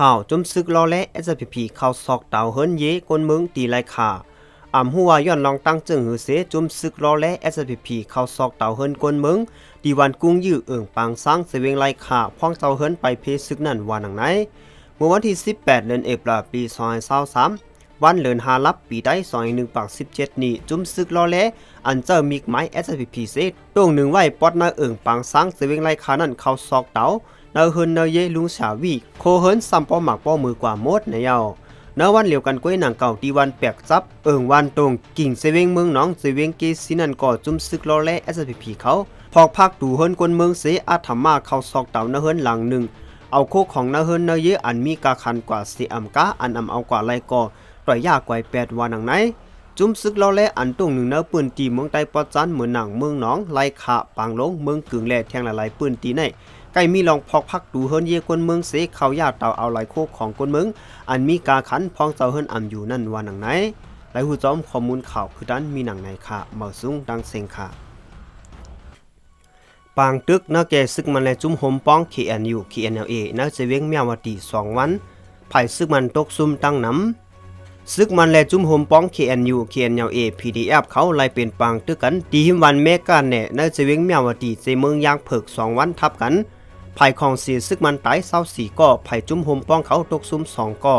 ข่าวจุมซึกล้อและ SPP เข้าวซอกดาวเฮิรนเยกนเมืองตีไรขาอ่ำหัวย้อนลองตั้งจึงหือเสจุมซึกล้อและ SPP เข้าวซอกดาวเฮิรนกนเมืองดีวันกุ้งยื้อเอิ่งปางสร้างเสเวงไรขาพ่องเจ้าเฮิรนไปเพซึกนั่นว่าหนังไหนเมื่อวันที่ 18 เดือนเอพลปี2023วันเลือนหารับปีได้21ปาก17นี้จุ้มซึกล้อแลอันเจอมิกไม้ SPP เซตรงหนึ่งไว้ปอดนาเอิงปางสร้างเสเวงไรขานั่นเข้าซอกเตา นอเฮินนอเยลุงสาวีโคเฮินซัมปอหมักป้อมือกว่ามดในเยาเนวันเหลียวกันก้วยหนังเก่าตีวันแปกจับเอิงวันตรงกิ่งเสเวงเมืองหนองเสเวงเกสินันก่อจุมซึกลอแล SPP เขาพอกพักดูเฮินกวนเมืองเสอาธรรมาเข้าซอกเต่านอเฮินหลังหนึ่งเอาโคของนาเฮินนาเยอันมีกาคันกว่าสีอัมกาอันอำเอากว่าไรก็ปล่อยยากกว่าแปดวันหนังไหนจุ้มซึกราแลอันตรงหนึ่งเนื้อปืนตีเมืองใต้ปอจันเหมือนหนังเมืองหนองไล่ขาปางลงเมืองกึ่งแลแทงหลายๆปืนตีใน ใกล้มีลองพอกพักดูเฮินเยกวนเมืองเสเขายาเต่าเอาลายโคกของกวนเมือง อันมีกาขันพองเจ้าเฮินอำอยู่นั่นวันหนังไหนไหลหูจอมข้อมูลข่าวคือด้านมีหนังไหนค่ะเมาสูงดังเซงค่ะปางตึกนาแกซึกมันและจุ้มหมป้อง KNU KNLA นาจะเวียงเมียวตี2วันไผ่ซึกมันตกซุ่มตั้งน้ำซึกมันและจุ้มหมป้อง KNU KNLA PDF เขาไล่เป็นปางตึกกันตีหิมวันเมกาแน่นาจะเวียงเมียวตีเจเมืองยางเผิก2วันทับกัน ไผ่ของสีซึกมันตายเศร้าสี่ก่อไผ่จุ้มหมป้องเขาตกซุ่ม2ก่อ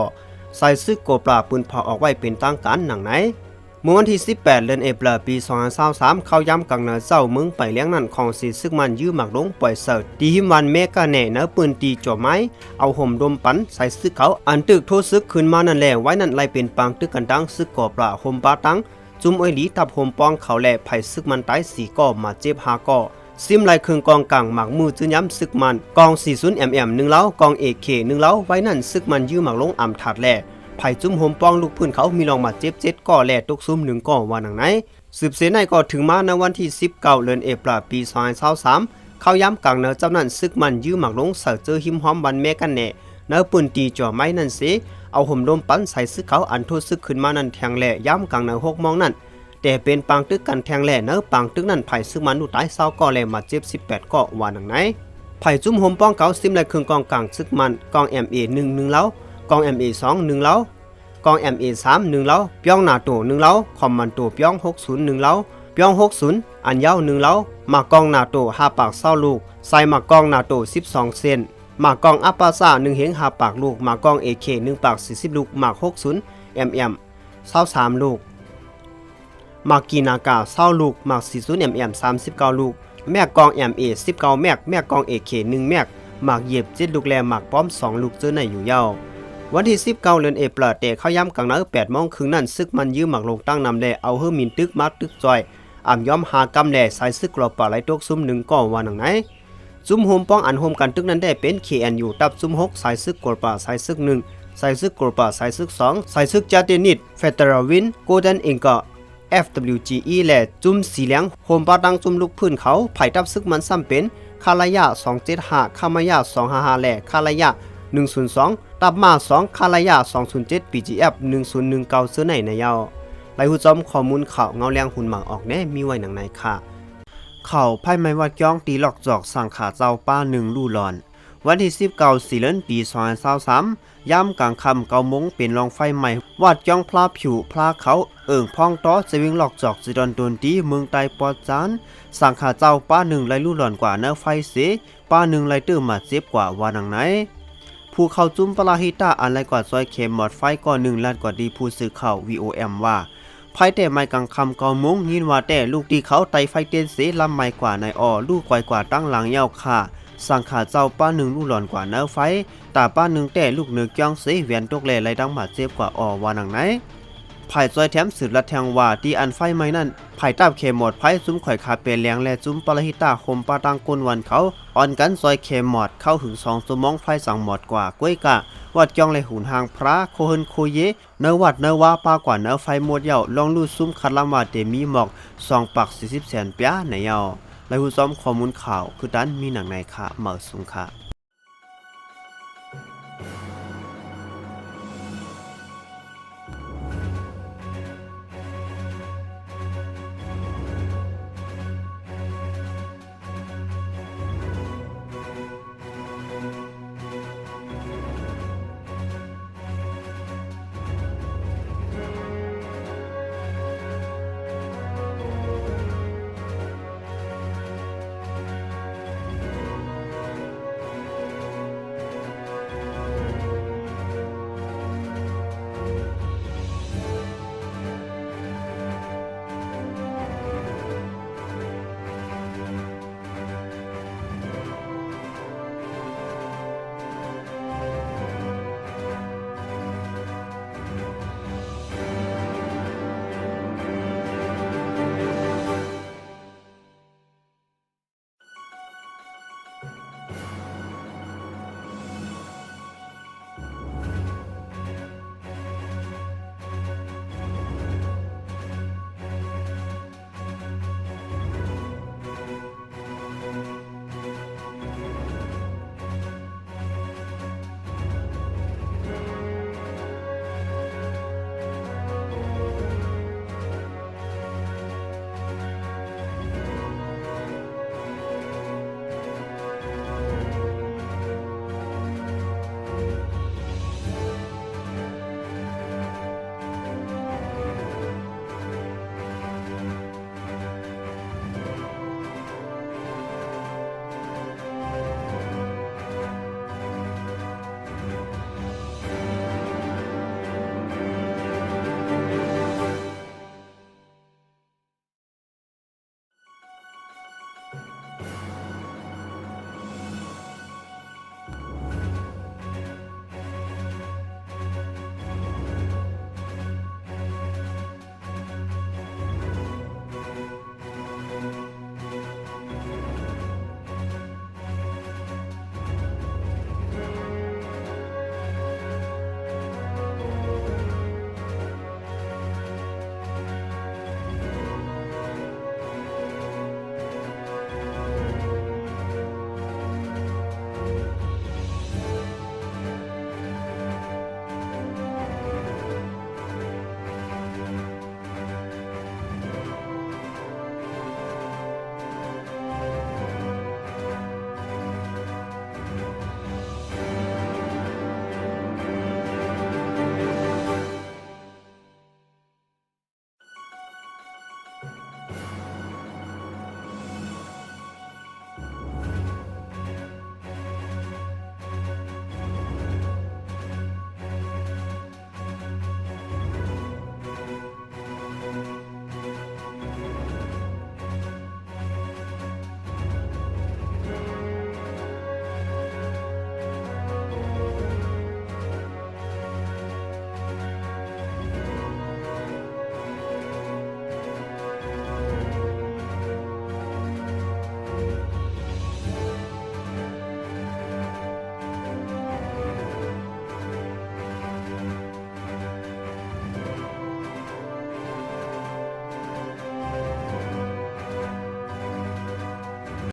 ใส่ซึกโกปลาปืนเผาออกไว้เป็นตั้งการหนังไหนเมื่อวันที่ 18 เดือนเอพลปี2023เข้าย้ำกังเนิดเจ้ามืองไปเลี้ยงนั่นของสีซึกมันยื้อหมักลงปล่อยเสิร์ตตีหิมวันเมกาแหน่เนื้อปืนตีจ่อไม้ เอาห่มดมปันใส่ซึกเขาอันตึกโทษซึกขึ้นมานั่นแหละไว้นั่นไล่เป็นปางตึกกันดังซึกก่อปลาห่มปลาตังจุ่มอ้อหลีทับห่มป้องเขาแหล่ไผ่ซึกมันตายสีก่อมาเจ็บหาก่อ ซิมไลเครื่องกองกลางหมักมือจื้อย้ำซึกมันกอง 40 mm หนึ่งเล้ากอง AK หนึ่งเล้าไว้นั่นซึกมันยื้อหมักลงอ่ำถาดแหล่ไผ่จุ้มโหมป้องลูกพื้นเขามีลองมาเจ็บเจ็ดก่อแหล่ตกซุ่มหนึ่งก่อวันหนังไหนสืบเสนในก็ถึงมาในวันที่ 19เดือนเอพลปี2023เข้าย้ำกลางเนื้อเจ้านั้นซึกมันยื้อหมักลงเสือเจอหิมหอมวันแม่กันแน่เนื้อปืนตีจ่อไม้นั่นสิเอาห่มลมปั้นใส่ซึกเขาอันโทษซึกขึ้นมานั่นแทงแหล่ย้ำกลางเนื้อหกมองนั่น แต่เป็นปางตึกกันแทงแหล่เนื้อปางตึกนั่นไผ่ซึกมันดูตายเศร้าก่อแหล่มาเจ็บ 18ก่อวันหนังไหนไผ่จุ้มโหมป้องเขาซิมเลยเครื่องกองกลางซึกมันกอง MA 1 1เล้ากอง MA 2 1เล้ากอง MA3 1เล้าเปียงหนาโต1เล้าคอมมันโตเปียง60 1เล้าเปียง60อันยาว1เล้ามากองหนาโต5ปากเศร้าลูกใส่มากองหนาโต12เซนมากองอัปปาซา1เฮง5ปากลูกมากอง AK 1ปาก40ลูกมาก60 MM 23ลูก มากกีนากา20ลูกมาก40 MM 39ลูก แม่กอง MA 19แมกแม่กอง AK 1แม็กมากเหยียบ7ลูกแลมากป้อม2ลูกเจอในอยู่เย้าวันที่19เดือนเอพลเตะเข้าย้ำกลางนา8โมงครึ่งนั่นซึกมันยื้อหมักลงตั้งนำแลเอาเฮือมินตึกมาตึกจอยอ่ำย้อมหากำแลใส่ซึกกรอบป่าไหลตกซุ่มหนึ่งก่อวันหนังไหนซุ่มโฮมป้องอันโฮมกันตึกนั้นได้เป็น KNU ตับซุ่ม6ใส่ซึกกรอบป่าใส่ซึกหนึ่งใส่ซึกกรอบป่าใส่ซึก2ใส่ซึกจาเตนิดเฟเดราวินโกลเด้นเองก็ FWGE และจุ่มสีเหลียงโฮมปาดังจุ่มลูกพื้นเขาไผ่ตับซึกมันซ้ำเป็นคาลายา275คามายา255และคาลายา102 ตับมา 2 คาลายา207 PGF 1019ซื้อไหนในยาวไลหูจอมข้อมูลข่าวเงาแรงหุ่นหมากออกแน่มีไว้หนังในค่ะ เข่าไพ่ไม้วัดย่องตีหลอกจอกสั่งขาเจ้าป้าหนึ่งลู่หลอน วันที่19สี่เดือนปี2023ย่ำกลางคำเกามงเป็นรองไฟใหม่วัดย่องพลาผิวพลาเขา เอิ่งพองต้อจะวิ่งหลอกจอกจิดอนโดนตีเมืองไตปอดจานสั่งขาเจ้าป้าหนึ่งไรลู่หล่อนกว่าเนื้อไฟเสป้าหนึ่งไรตื้อมาเจ็บกว่าวานังไหนผู้เข้าจุ้มปลาฮิตาอันไรกว่าซอยเข็มหมอดไฟก่อนหนึ่งล้านกว่าดีผู้สื่อข่าว VOM ว่าภายแต่ไม่กังคำเกามุงยินว่าแต่ลูกที่เขาไตไฟเต้นเสลำไม่กว่าในออลูกไกวกว่าตั้งหลังเย้าค่ะ สังขาเจ้าป้าหนึ่งลูกหลอนกว่าเนื้อไฟตาป้าหนึ่งแต่ลูกเนื้อจ้องเสเวียนตกแล่ไรดังบาเจ็บกว่าอ้อวานังไหนภายซอยแถมสืบละแทงว่าที่อันไฟไหม้นั่นภายตับเขมหมดไฟซุ้มข่อยขาเปลียงและจุ้มปลาหิตาคมปาตังกุนวันเขาอ่อนกันซอยเขมหมดเข้าถึงสองสมองไฟสั่งหมดกว่าก้วยกะวัดจองเลยหุนหางพระโคเฮนโคเยเนวัดเนว่าปากว่าเนอไฟหมดเย่าลองลู่ซุ้มคัดละมาเตมีหมอกสองปักสี่สิบแสนเปียในเย่า และหูซ้อมข้อมูลข่าว คือด้านมีหนังในค่ะเหมาสุงค่ะ